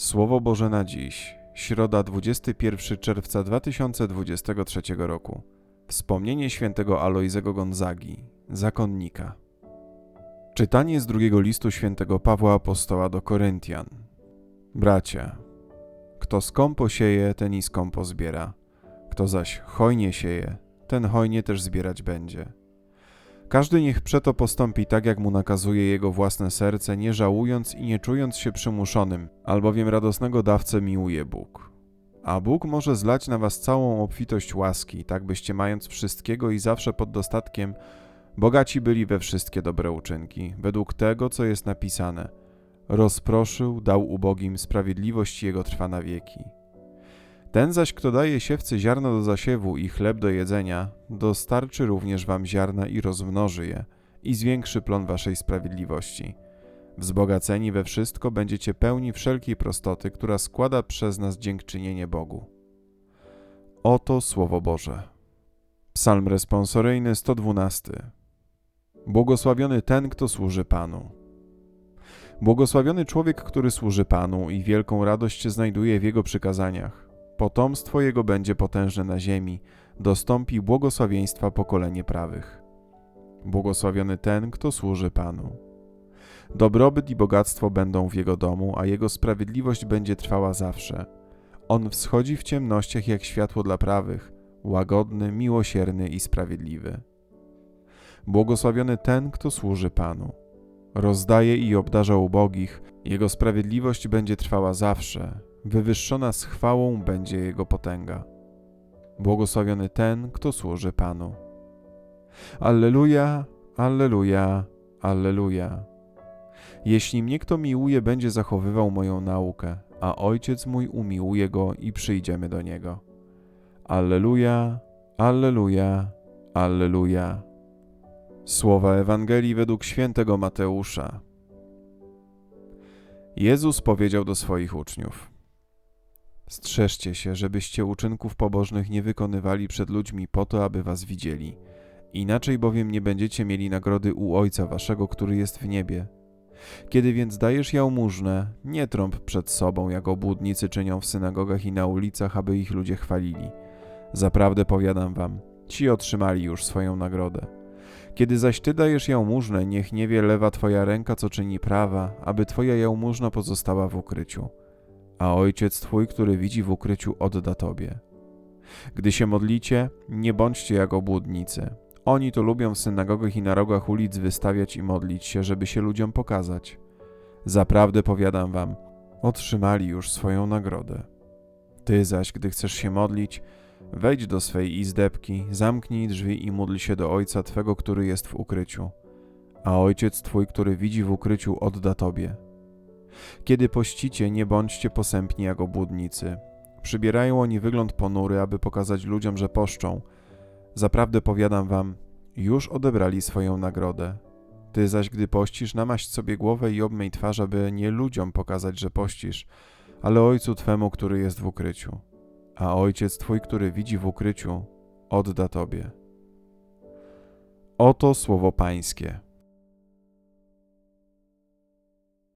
Słowo Boże na dziś, środa 21 czerwca 2023 roku. Wspomnienie świętego Alojzego Gonzagi, zakonnika. Czytanie z drugiego listu świętego Pawła Apostoła do Koryntian. Bracia, kto skąpo sieje, ten i skąpo zbiera. Kto zaś hojnie sieje, ten hojnie też zbierać będzie. Każdy niech przeto postąpi tak, jak mu nakazuje jego własne serce, nie żałując i nie czując się przymuszonym, albowiem radosnego dawcę miłuje Bóg. A Bóg może zlać na was całą obfitość łaski, tak byście mając wszystkiego i zawsze pod dostatkiem, bogaci byli we wszystkie dobre uczynki, według tego, co jest napisane. Rozproszył, dał ubogim, sprawiedliwość jego trwa na wieki. Ten zaś, kto daje siewcy ziarno do zasiewu i chleb do jedzenia, dostarczy również wam ziarna i rozmnoży je, i zwiększy plon waszej sprawiedliwości. Wzbogaceni we wszystko będziecie pełni wszelkiej prostoty, która składa przez nas dziękczynienie Bogu. Oto Słowo Boże. Psalm responsoryjny 112. Błogosławiony ten, kto służy Panu. Błogosławiony człowiek, który służy Panu i wielką radość znajduje w Jego przykazaniach. Potomstwo Jego będzie potężne na ziemi, dostąpi błogosławieństwa pokolenie prawych. Błogosławiony ten, kto służy Panu. Dobrobyt i bogactwo będą w Jego domu, a Jego sprawiedliwość będzie trwała zawsze. On wschodzi w ciemnościach jak światło dla prawych, łagodny, miłosierny i sprawiedliwy. Błogosławiony ten, kto służy Panu. Rozdaje i obdarza ubogich, Jego sprawiedliwość będzie trwała zawsze, wywyższona z chwałą będzie Jego potęga. Błogosławiony ten, kto służy Panu. Alleluja, Alleluja, Alleluja. Jeśli mnie kto miłuje, będzie zachowywał moją naukę, a Ojciec mój umiłuje go i przyjdziemy do niego. Alleluja, Alleluja, Alleluja. Słowa Ewangelii według świętego Mateusza. Jezus powiedział do swoich uczniów: Strzeżcie się, żebyście uczynków pobożnych nie wykonywali przed ludźmi po to, aby was widzieli. Inaczej bowiem nie będziecie mieli nagrody u Ojca waszego, który jest w niebie. Kiedy więc dajesz jałmużnę, nie trąb przed sobą, jak obłudnicy czynią w synagogach i na ulicach, aby ich ludzie chwalili. Zaprawdę powiadam wam, ci otrzymali już swoją nagrodę. Kiedy zaś ty dajesz jałmużnę, niech nie wie lewa twoja ręka, co czyni prawa, aby twoja jałmużna pozostała w ukryciu. A ojciec twój, który widzi w ukryciu, odda tobie. Gdy się modlicie, nie bądźcie jak obłudnicy. Oni to lubią w synagogach i na rogach ulic wystawiać i modlić się, żeby się ludziom pokazać. Zaprawdę powiadam wam, otrzymali już swoją nagrodę. Ty zaś, gdy chcesz się modlić, wejdź do swej izdebki, zamknij drzwi i módl się do Ojca Twego, który jest w ukryciu. A Ojciec Twój, który widzi w ukryciu, odda Tobie. Kiedy pościcie, nie bądźcie posępni jak obłudnicy. Przybierają oni wygląd ponury, aby pokazać ludziom, że poszczą. Zaprawdę powiadam wam, już odebrali swoją nagrodę. Ty zaś, gdy pościsz, namaść sobie głowę i obmyj twarz, aby nie ludziom pokazać, że pościsz, ale Ojcu Twemu, który jest w ukryciu. A Ojciec Twój, który widzi w ukryciu, odda Tobie. Oto słowo Pańskie.